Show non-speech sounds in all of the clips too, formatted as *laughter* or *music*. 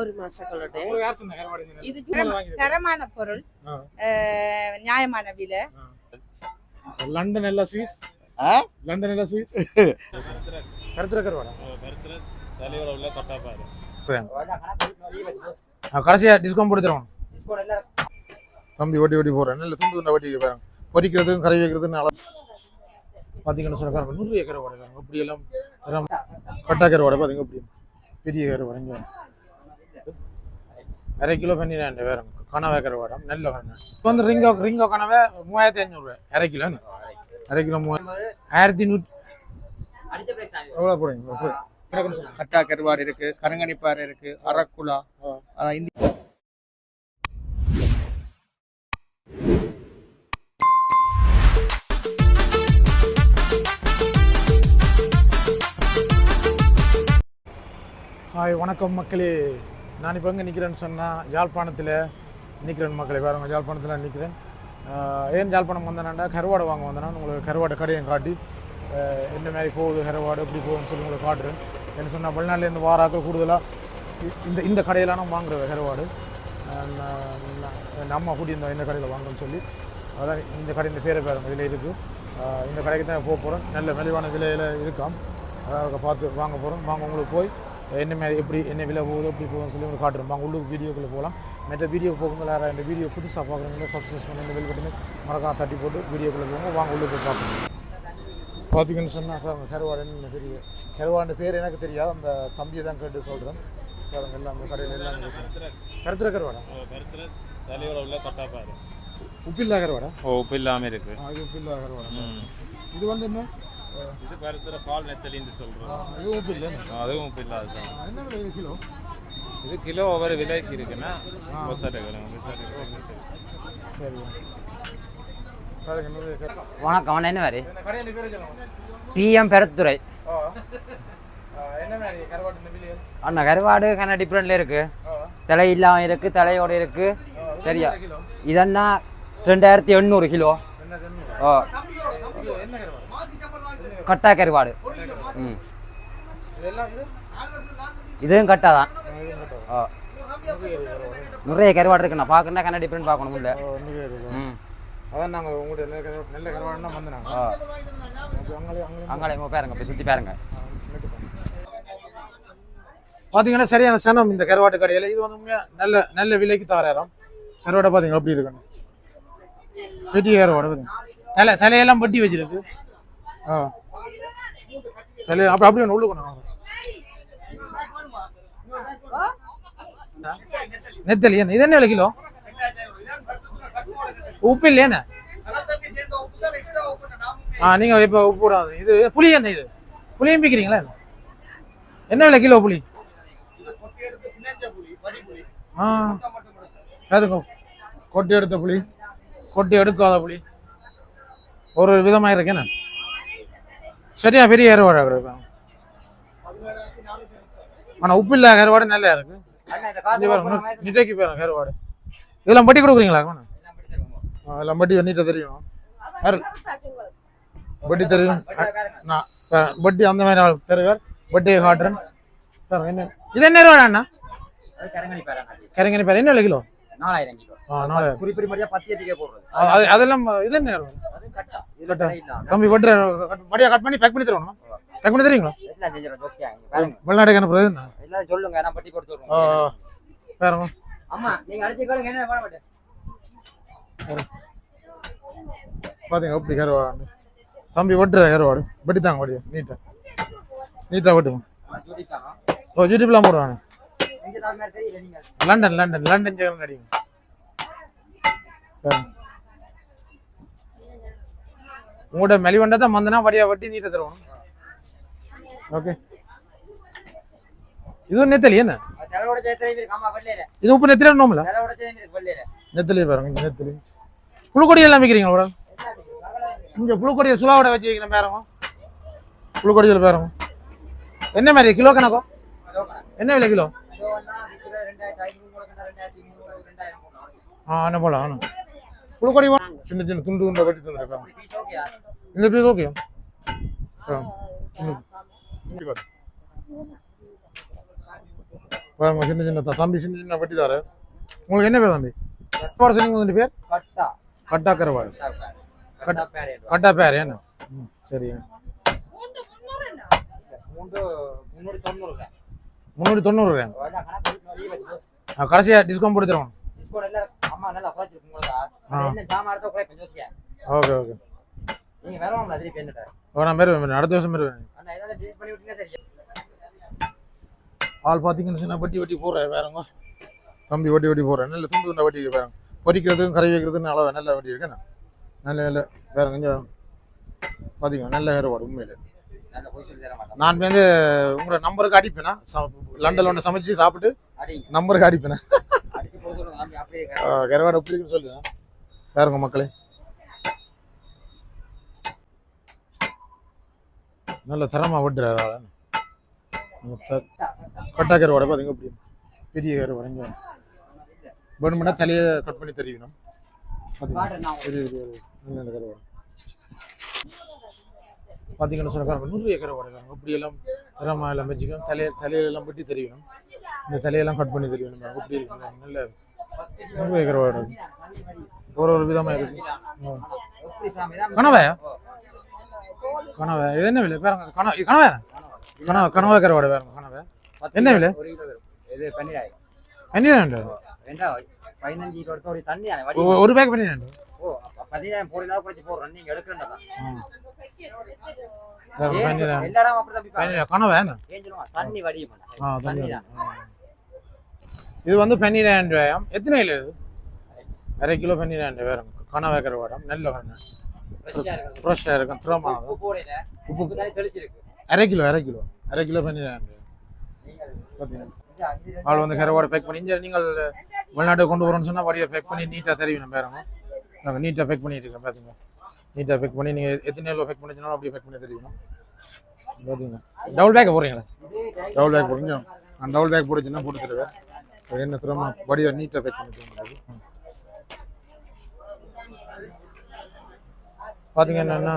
ஒரு மாசங்களோட இது. தரமான பொருள். நியாயமான விலை. லண்டன் எல்லாம் ஸ்வீஸ்? லண்டன் எல்லாம் ஸ்வீஸ் கருத்துற கருவாடா தலையோட உள்ள கொட்டாப்பாரு கடைசியா டிஸ்கவுண்ட் போட்டு தருவோம் தம்பி வட்டி வட்டி போடுறேன். நல்ல துண்டு துண்டா வட்டி பாருங்க பொரிக்கிறதுக்கும் கறி வைக்கிறதுக்கு நல்லா பார்த்தீங்கன்னு சொன்ன பாருங்க நூறு ஏக்கர் வாடகை. இப்படி எல்லாம் தரம். கட்டா கருவாடை பார்த்தீங்க இப்படி. பெரிய கருவாடை அரை கிலோ பண்ணிடுறேன் வேற. கனவை கருவாடம் நல்ல கணவை இப்போ வந்து ரிங்கோ ரிங்கோ கனவை மூவாயிரத்தி ஐநூறுரூவா அரை கிலோ அரை கிலோ மூவாயிரம். ஆயிரத்தி நூற்றி எவ்வளோ போடுங்க கட்டா கருவாடு இருக்கு கருங்கணிப்பாறை இருக்கு அரக்குலா அதான் ஹாய் வணக்கம் மக்களே. நான் இப்போ எங்கே நிற்கிறேன்னு சொன்னால் யாழ்ப்பாணத்தில் நிற்கிறேன் மக்களே. வேறு யாழ்ப்பாணத்தில் நிற்கிறேன் ஏன் யாழ்ப்பாணம் வந்தேனாண்டா கருவாடை வாங்க வந்தேன்னா உங்களுக்கு கருவாடை கடையும் காட்டி என்ன மாதிரி போகுது கருவாடு எப்படி போகுதுன்னு சொல்லி உங்களுக்கு காட்டுறேன். என்ன சொன்னால் வெளிநாட்டிலேருந்து வாராக்கள் கூடுதலாக இந்த இந்த கடையிலாம் நான் வாங்குறேன் கருவாடு. நம்ம நான் என் அம்மா இந்த கடையில் வாங்கன்னு சொல்லி. அதான் இந்த கடையின் பேரை பேருங்க இதில் இருக்குது இந்த கடைக்கு தான் போக போகிறோம் நல்ல மலிவான விலையில் இருக்காம். அதாவது பார்த்து வாங்க போகிறோம் வாங்க உங்களுக்கு போய் என்ன மாதிரி எப்படி என்ன விலை போகுது எப்படி போகுதுன்னு சொல்லி உங்களுக்கு காட்டுறோம். வாங்க உள்ளுக்கு வீடியோக்குள்ளே போகலாம். மற்ற வீடியோ யாராவது இந்த வீடியோ புதுசாக பார்க்குறவங்கள சப்ஸ்கிரைப் பண்ணி இந்த பெல் பட்டனு மறக்காம தட்டி போட்டு வீடியோக்குள்ளே போங்க. வாங்க உள்ளுக்கு போய் பார்க்கணும் பார்த்தீங்கன்னு சொன்னால் கருவாடுன்னு பெரிய கருவாடு பேர் எனக்கு தெரியாது. அந்த தம்பியை தான் கேட்டு சொல்கிறேன் பாருங்க எல்லாம் அந்த கடையில் எல்லாம் இருக்குது. கருத்துற கருவாடா? தலையோட உள்ள கொட்டாப்பாரு உப்பில்லா கருவாடா? ஓ உப்பு இல்லாம இருக்கு. ஆ, இது உப்பில்லா கருவாடா. இது வந்து என்ன? இது கருத்துல பால் நெத்தலின்னு சொல்றோம். இது உப்பு இல்லை அதுவும் உப்பு இல்லாததான் என்ன விலை இது கிலோ? இது கிலோ ஒவ்வொரு விலைக்கு இருக்குன்னா சரி வணக்கம் அண்ணா என்ன சொல்லுங்க. பிஎம் பெருத்துறை. ஓ ஆ, என்ன மாதிரி கருவாட்டு இந்த விலை அண்ணா கருவாடு கண்ணா டிஃப்ரெண்ட்ல இருக்கு. தலை இல்லாம இருக்கு தலையோட இருக்கு. சரியா? இதன்னா ரெண்டாயிரத்தி எண்ணூறு கிலோ. ஓ கட்டா கருவாடு. ம். இதுவும் கட்டா தான். ஓ நிறைய கருவாடு. இருக்குண்ணா பார்க்கணுன்னா கண்ணா டிஃப்ரெண்ட் பார்க்கணும் இருக்கு. ம். அதான் நாங்கள் உங்கள்கிட்ட நல்ல கருவாடு நல்ல கருவாடுனா வந்து நாங்கள் அங்கே அங்கே அங்காளே இங்க பாருங்க. போய் சுற்றி பாருங்க. பார்த்தீங்கன்னா சரியான சனம் இந்த கருவாட்டு கடையில். இது வந்து நல்ல நல்ல விலைக்கு தராராம். கருவாடை பார்த்தீங்களா எப்படி இருக்கணும் பெட்டி கருவாடு. தலை தலையெல்லாம் பட்டி வச்சிருக்கு. ஆ. தலை அப்படி அப்படியே உள்ள கொண்டு வாங்க. நெத்தலி என்ன? இது என்ன விலை கிலோ? உப்பு இல்லையாண்ணே ஆ நீங்கள் இப்போ உப்பு விடாது இது புளி என்ன இது? புளியும் பிக்கிறீங்களா என்ன? என்ன விலை கிலோ புளி? ஆ அதுங்க கொட்டி எடுத்த புளி கொட்டி எடுக்காத புளி. ஒரு விதமாக என்ன? சரியா பெரிய கருவாடு கிடைக்கும் ஆனால் உப்பு இல்லாத கருவாடு நல்லா இருக்கு. நிட்டைக்கு பாருங்க கருவாடு இதெல்லாம் பட்டி கொடுக்குறீங்களா எல்லாம் பட்டி நீட்டாக தெரியும். பட்டி தெரியும். நான் பட்டி அந்த மாதிரி ஆள் தருவார். பட்டியை காட்டுறேன். என்ன? இது என்ன ரூபா அண்ணா? கரைங்கனி பேர் என்ன கிலோ? நாலாயிரம் கிலோ. ஆ நாலாயிரம். குறிப்பிட்ட பத்து போடுறது. அதெல்லாம் இது என்ன தம்பி பட்டு மடியா கட் பண்ணி பேக் பண்ணி தருவோம்? பேக் பண்ணி தருவீங்களா வெளிநாட்டுக்கு அனுப்புறது என்ன? சொல்லுங்க நான் பட்டி போட்டு ஆ வருவேன் பாருங்க அம்மா நீங்க அடிச்சு கேளுங்க என்ன பண்ண. மாட்டேன் பாத்தீங்க எப்படி கருவாடு. தம்பி வெட்டுற கருவாடு. வெட்டி தாங்க வடியா நீட்டா. நீட்டா வெட்டுங்க ஓ யூடியூப்லாம் போடுவாங்க லண்டன் லண்டன் லண்டன் ஜெகன் அடிங்க. உங்களோட மெலிவண்டை தான் வந்தனா வடியா வட்டி நீட்ட தருவோம். ஓகே இது நெத்தலி என்ன? இது உப்பு நெத்திலி வெள்ளையில நெத்தலி பாருங்க நெத்தலி. புழுக்கொடி எல்லாம் விற்கிறீங்களா மேடம் இங்க புழுக்கொடியை சுலாவோட வச்சு வைக்கிறேன் பாருங்க. புழுக்கொடியில் பாருங்க. என்ன மாதிரி கிலோ கணக்கோ? என்ன விலை கிலோ? ஆ என்ன போலாம் ஆனா புழுக்கொடி சின்ன சின்ன துண்டு துண்டை வெட்டி தந்துருக்காங்க. இந்த பீஸ் ஓகே பாருங்க சின்ன சின்ன தம்பி சின்ன சின்ன வட்டி தர உங்களுக்கு என்ன பேர் தம்பி? கருவாடு சொன்னீங்க உங்க பேர்? கட்டா. கட்டா கருவாடு கட்டா பேர். கட்டா பேர் என்ன? ம், சரிங்க மூன்று முன்னூறு தொண்ணூறு கடைசியாக டிஸ்கவுண்ட் போட்டு தருவோம். அம்மா நல்லா குறைச்சிருக்கு உங்களுக்கு ஜாமான் எடுத்தா குறை கொஞ்சம் யோசிக்க ஓகே ஓகே. நீங்க வாங்கல அதிலே பேருட்ட ஓ நான் மாரி வேணும் அடுத்த வருஷம் மாரி வேணும் அண்ணா ஏதாவது டெலிட் பண்ணி விட்டீங்கன்னா சரி. ஆள் பார்த்தீங்கன்னு சொன்னா வட்டி வட்டி போடுறேன் வேறங்க தம்பி வட்டி வட்டி போடுறேன் நல்ல துண்டு துண்டா வட்டி பாருங்க பொரிக்கிறதுக்கும் கறி வைக்கிறதுக்கும் அளவு நல்ல வட்டி இருக்குண்ணா நல்ல நல்ல வேற கொஞ்சம் பார்த்தீங்கன்னா நல்ல வேறுபாடு உண்மையில. நான் வந்து உங்களோட நம்பருக்கு அடிப்பேனா? லண்டன்ல ஒன்று சமைச்சு சாப்பிட்டு நம்பருக்கு அடிப்பேனா *laughs* அடிச்சு போக சொல்லுங்க தம்பி அப்படியே கருவாடு எப்படி இருக்குன்னு சொல்லுங்க. பாருங்க மக்களே? நல்ல தரமாக வெட்டுறாரு கட்டா கருவாடை பார்த்தீங்க எப்படி பெரிய கருவாடு இங்கே வேணும்னா தலையை கட் பண்ணி தெரியணும்? பெரிய நல்ல கருவாடு. பார்த்தீங்கன்னு சொன்ன பாருங்க நூறு கருவாடு பாருங்க. இப்படி எல்லாம் தரமாக எல்லாம் வச்சுக்கணும் தலையை தலையிலெல்லாம் வெட்டி தெரியணும் இந்த தலையெல்லாம் கட் பண்ணி தெரியணும் இப்படி இருக்கு நல்ல கருவாடு ஒரு ஒரு விதமாக இருக்கு. கனவாயா கனவா? இது என்ன விலை? பாருங்க கனவா. கனவா? கனவா கனவா கருவாடு பாருங்க கனவா. என்ன விலை? இது பன்னீராயிரம். பன்னிரெண்டு ரெண்டா பதினஞ்சு எடுத்த ஒரு தண்ணி ஒரு பேக் பன்னிரெண்டு ஓ பதினாயிரம் போடலாம் குறைச்சு போடுறோம். நீங்க எடுக்கிறதா கனவா தண்ணி வடியும். தண்ணி தான். இது வந்து பன்னிரெண்டு ரூபாயாம் எத்தனை கிலோ இது? அரை கிலோ பன்னிரெண்டு வேறுங்க கனவா கருவாடம் நல்ல கண்ணு ஃப்ரெஷ்ஷாக இருக்கும். திறமா உப்பு அரை கிலோ அரை கிலோ. அரை கிலோ பன்னிரெண்டு. பார்த்தீங்கன்னா இது- இது ஆள் வந்து கருவாடை பேக் பண்ணி இங்கே நீங்கள் வெளிநாட்டு கொண்டு வரோம்னு சொன்னால் வடியை பேக் பண்ணி நீட்டாக தெரியும் பாருங்க. நாங்கள் நீட்டாக பேக் பண்ணிட்டு இருக்கோம் பார்த்தீங்க நீட்டாக பேக் பண்ணி நீங்கள் எத்தனை கிலோ பேக் பண்ணிச்சுனாலும் அப்படியே பேக் பண்ணி தெரியும் பார்த்தீங்க டபுள் பேக் போடுறீங்களா? டபுள் பேக் போடுங்க நான் டபுள் பேக் போட்டுச்சுன்னா போட்டு தருவேன். என்ன திறமா வடியை நீட்டாக தருவோம் பார்த்தீங்க என்னன்னா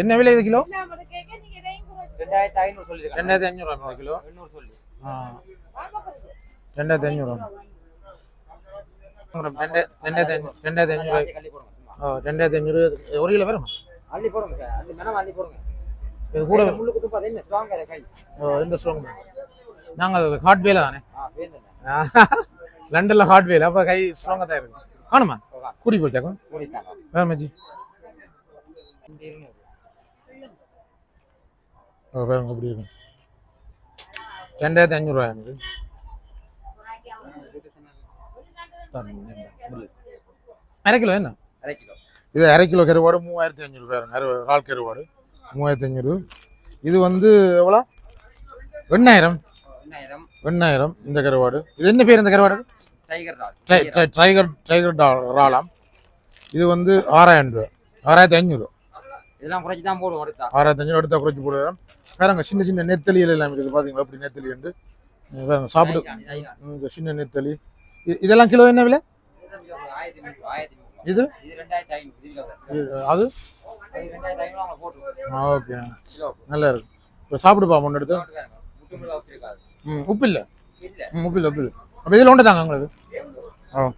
என்ன விலை இது கிலோ? ரெண்டாயிரத்தி ஐநூறு ரெண்டாயிரத்தி கிலோ. ரெண்டாயிரத்தி அஞ்சூறு ரெண்டாயிரத்தி அஞ்சூறு ரெண்டாயிரத்தி சும்மா. ஓ ரெண்டாயிரத்தி அஞ்சூறு ஒரு கிலோ வரும் அள்ளி போடுங்க அள்ளி மேடம் அள்ளி போடுங்க. இது கூட முள்ளுக்கு துப்பா என்ன ஸ்ட்ராங்கா இருக்கு. கை ஓ, இந்த ஸ்ட்ராங் நாங்கள் வேல தானே? லண்டனில் ஹார்ட் வேல அப்போ கை ஸ்ட்ராங்காக தான் இருக்கு. காணுமா? கூடி போச்சாக்கும் கூடிட்டாங்க வேறு மச்சி இந்த இருநூறு ஓ வேறுங்க அப்படி இருக்கும் ரெண்டாயிரத்தி அஞ்சூறுவா எனக்கு அரை கிலோ என்ன? அரை கிலோ. இது அரை கிலோ கருவாடு மூவாயிரத்தி அஞ்சூறு பேருங்க கால் கருவாடு மூவாயிரத்தி அஞ்சூறு இது வந்து எவ்வளோ? எண்ணாயிரம் எண்ணாயிரம் இந்த கருவாடு. இது என்ன பேர் இந்த கருவாடு? டைகர் டைகர் ராலாம் இது வந்து ஆறாயிரம் ரூபா ஆறாயிரத்தி ஐநூறு. இதெல்லாம் குறைச்சி தான் போடுவோம் அடுத்தா. ஆறாயிரத்தி ஐநூறு எடுத்தா குறைச்சி போடுறோம் வேறங்க சின்ன சின்ன நெத்தலிகள் எல்லாம் இருக்குது. பார்த்தீங்களா அப்படி நெத்தலி வேறங்க சாப்பிடு. இந்த சின்ன நெத்தலி. இதெல்லாம் கிலோ என்ன விலை? இது? அது? ஓகே. நல்லா இருக்கு. இப்போ சாப்பிடுப்பா ஒன்று ம் உப்பு இல்லை உப்பு இல்லை உப்பு இல்லை அப்போ இதில் ஒன்று தாங்க உங்களுக்கு ஓ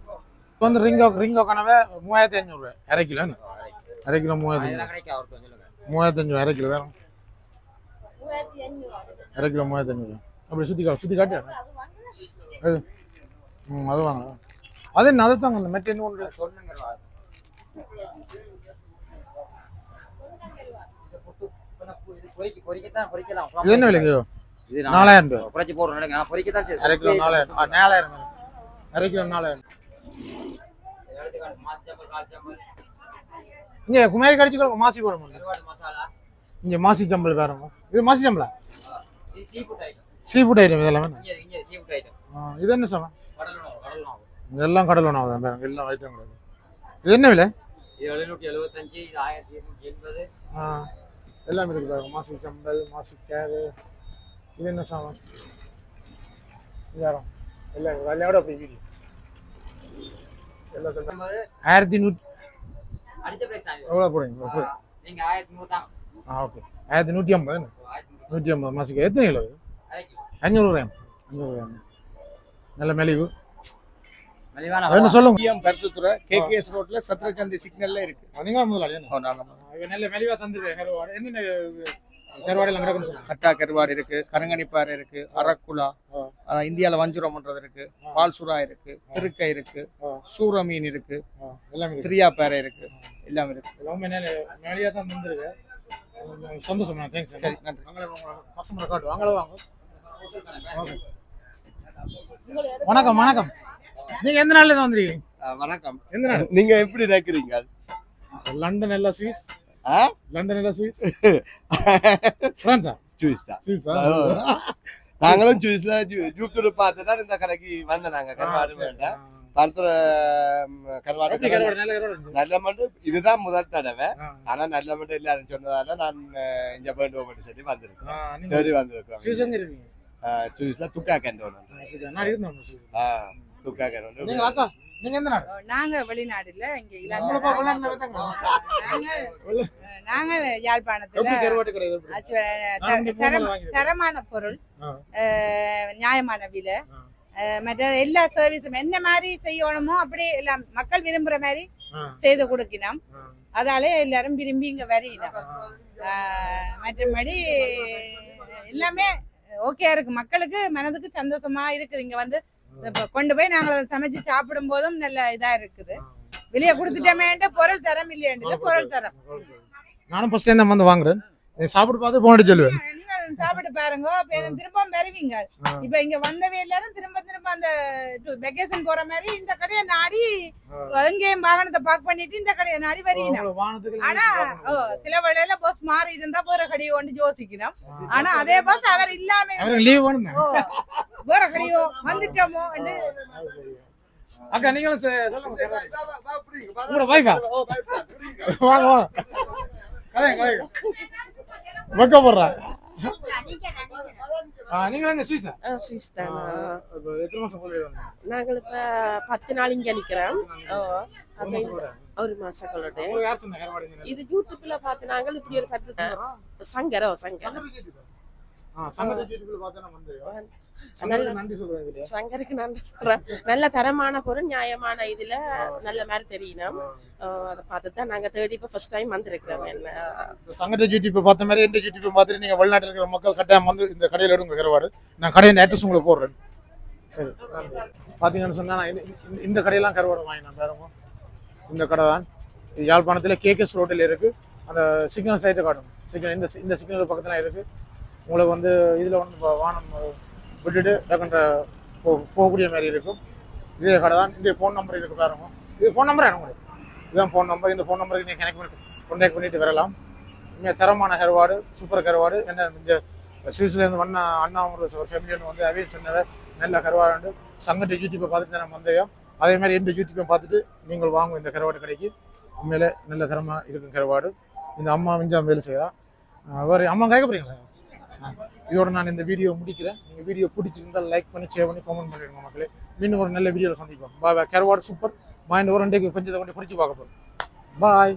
இப்போ வந்து ரிங்கோ ரிங்கோ கனவே மூவாயிரத்தி ஐநூறுரூவா அரை கிலோ என்ன? அரை கிலோ மூவாயிரத்தி சொல்லுங்க மூவாயிரத்தி அஞ்சூறு அரை கிலோ வேணும் அரை கிலோ மூவாயிரத்தி அஞ்சூறு அப்படி சுற்றி கா சுற்றி காட்டு அது ம் அது வாங்க அது என்ன அதை தாங்க இந்த மெட்டு என்ன ஒன்று இது என்ன விலைக்கு இது நாலாயிரம் ரூபாய். குறைச்சி போடுறோம் நினைக்கிறேன். நான் பொறிக்கத்தான் செய்வேன். அரை கிலோ நாலாயிரம் ஆ நாலாயிரம். அரை கிலோ நாலாயிரம். இங்கே குமாரி கடிச்சிக்கோ மாசி போட மசாலா இங்கே மாசி சம்பல் பாருங்க இது மாசி சம்பளா இது seafood item seafood item இதெல்லாம் வேணும் இங்க இங்க சீ ஃபுட் ஐட்டம் ஆ, இது என்ன உணவு இதெல்லாம் கடல் உணவு தான் பாருங்க எல்லாம் ஐட்டம் கிடையாது. இது என்ன விலை? இது எழுநூற்றி எழுபத்தஞ்சு இது ஆயிரத்தி இருநூற்றி எண்பது. ஆ எல்லாம் இருக்கு பாருங்க. மாசி சம்பல் மாசி கேரு இது என்ன சாமான்? யாரும் எல்லாம் விலையோட போய் ஆயிரத்தி நூற்றி. எவ்வளோ போடுங்க ஆ ஓகே. ஆயிரத்தி நூற்றி ஐம்பது நூற்றி ஐம்பது மாசிக்கு எத்தனை கிலோ அஞ்சூறு கிராம். அஞ்சூறு கிராம். நல்ல மெலிவு. என்ன சொல்லுங்க? பிஎம் கருத்துத்துறை கேகேஎஸ் ரோட்ல சத்ரச்சந்தி சிக்னல்ல இருக்கு. நீங்க முதலாளி நல்ல மெலிவா கருவாடு என்னென்ன கட்டா கருவாடு இருக்கு கருங்கணிப்பாறை இருக்கு அரக்குலா இந்தியால வஞ்சுரம்ன்றது இருக்கு பால் சுறா இருக்கு திருக்கை இருக்கு. சூர மீன் இருக்கு ஆ, எல்லாமே இருக்கு. எல்லாமே இருக்கு. தான் சந்தோஷம் தேங்க்ஸ் சரி நன்றி. கஸ்டமரை காட்டு. வாங்கல வாங்க. வணக்கம் வணக்கம். நீங்க எந்த நாள்ல இருந்து வந்திருக்கீங்க? வணக்கம். எந்த நாள்? நீங்க எப்படி நினைக்கிறீங்க? லண்டன் எல்லாம் சுவிஸ் சுவிஸ் *laughs* பிரான்ஸா? தான். சுவிஸா நாங்களும் ஜூஸ்ல ஜூத்தூர் பார்த்து தான் இந்த கடைக்கு வந்த நாங்க. கருவாடு வேண்டாம் பருத்துற கருவாடு நல்ல மண்டு. இதுதான் முதல் தடவை. ஆனா நல்ல மண்டு எல்லாரும் சொன்னதால நான் இங்க வேண்டும் சொல்லி வந்திருக்கேன் தேடி வந்திருக்கோம். ஜூஸ்ல துக்கா கேண்டோன் துக்கா கேண்டோன் நீங்க எந்த நாடு? நாங்க வெளிநாடுல இங்க? நாங்க யாழ்ப்பாணத்துல. தரமான பொருள் நியாயமான விலை மற்ற எல்லா சர்வீஸும் என்ன மாதிரி செய்யணுமோ அப்படி எல்லாம் மக்கள் விரும்புற மாதிரி செய்து கொடுக்கணும். அதாலே எல்லாரும் விரும்பி இங்க வரையினோம். மற்றபடி எல்லாமே ஓகே இருக்கு. மக்களுக்கு மனதுக்கு சந்தோஷமா இருக்குது. இங்க வந்து இப்ப கொண்டு போய் நாங்க அதை சமைச்சு சாப்பிடும் போதும் நல்ல இதா இருக்குது. வெளியே கொடுத்துட்டோமேன்ட்டு பொருள் தரம் இல்லையாண்டு பொருள் தரம். நானும் ஃபர்ஸ்ட் டைம் தான் வந்து வாங்குறேன். சாப்பிட்டு பார்த்து போனட்டு சொல்லுவேன். சாப்பிட்டு பாருங்க. திரும்ப வருவீங்க. ஆ. இப்ப இங்க வந்தவே எல்லாரும் திரும்ப திரும்ப அந்த வெக்கேஷன் போற மாதிரி இந்த கடையை நாடி எங்கேயும் வாகனத்தை பார்க் பண்ணிட்டு இந்த கடையை நாடி வரீங்க ஆனா சில வேளையில பஸ் மாறி இருந்தா போற கடையை ஒன்று யோசிக்கணும். ஆனா அதே பஸ் அவர் இல்லாம போற கடையோ வந்துட்டோமோ அக்கா நீங்களும். உங்களோட வைஃபா வாங்க வாங்க. கதைங்க கதைங்க. வெக்க போடுறா. நீங்க எங்க சுவிஸா ஆ, சுவிஸ் தான் இப்போ எத்தனை மாசம் போல நாங்கள் இப்ப பத்து நாள் இங்க நிக்கிறோம். ஒரு மாசம் கொள்ளட்டு இது யூடியூப்ல பார்த்து நாங்கள் இப்படி ஒரு பத்து சங்கரோ? சங்கர் சங்கருக்கு நன்றி சொல்றேன் நல்ல தரமான பொருள் நியாயமான இதுல நல்ல மாதிரி தெரியணும். அதை பார்த்து தான் நாங்க தேடி இப்ப ஃபர்ஸ்ட் டைம் வந்திருக்கிறோம். என்ன? இந்த சங்கத்தை ஜிடிபி பார்த்த மாதிரி எந்த ஜிடிபி பார்த்துட்டு நீங்க வெளிநாட்டில் இருக்கிற மக்கள் கட்டாயம் வந்து இந்த கடையில் எடுங்க கருவாடு நான் கடையின் அட்ரஸ் உங்களுக்கு போடுறேன். சரி. நன்றி. பாத்தீங்கன்னு சொன்னா நான் இந்த- கடையெல்லாம் கருவாடு வாங்கினேன் பாருங்க இந்த கடை தான். யாழ்ப்பாணத்தில் கேகேஎஸ் ரோட்டில் இருக்கு. அந்த சிக்னல் சைட்டை காட்டும் சிக்னல் இந்த இந்த சிக்னல் பக்கத்துல இருக்கு. உங்களுக்கு வந்து இதில் வந்து இப்போ வானம் விட்டுட்டு டக்குன்ற போ போகக்கூடிய மாதிரி இருக்கும். இதே கடை தான். இந்த ஃபோன் நம்பர் இருக்கு பாருங்க. இது ஃபோன் நம்பர் உங்களுக்கு? இதுதான் ஃபோன் நம்பர் இந்த ஃபோன் நம்பருக்கு நீங்கள் கனெக்ட் பண்ணி கண்டெக்ட் பண்ணிட்டு வரலாம். இங்கே தரமான கருவாடு சூப்பர் கருவாடு. என்ன இந்த சுவிஸ்லேருந்து வண்ண அண்ணா ஒரு ஃபேமிலின்னு வந்து அவையும் சொன்னவர் நல்ல கருவாடு சங்கட்டு யூடியூப்பை பார்த்துட்டு நம்ம வந்தோம் அதே மாதிரி எந்த யூடியூப்பை பார்த்துட்டு நீங்கள் வாங்கும் இந்த கருவாடு கடைக்கு. உண்மையிலே நல்ல தரமாக இருக்கும் கருவாடு. இந்த அம்மா விஞ்சாம் வேலை செய்கிறான் வேறு அம்மா கேட்க போகிறீங்களா இதோட நான் இந்த வீடியோ முடிக்கிறேன். நீங்கள் வீடியோ பிடிச்சிருந்தால் லைக் பண்ணி ஷேர் பண்ணி கமெண்ட் பண்ணிடுங்க மக்களே. மீண்டும் ஒரு நல்ல வீடியோவில் சந்திப்போம். பாய் கருவாடு சூப்பர் மைண்ட் ஒரு ரெண்டு கொஞ்சத்தை கொண்டு பிடிச்சி பார்க்க போகிறோம் பாய்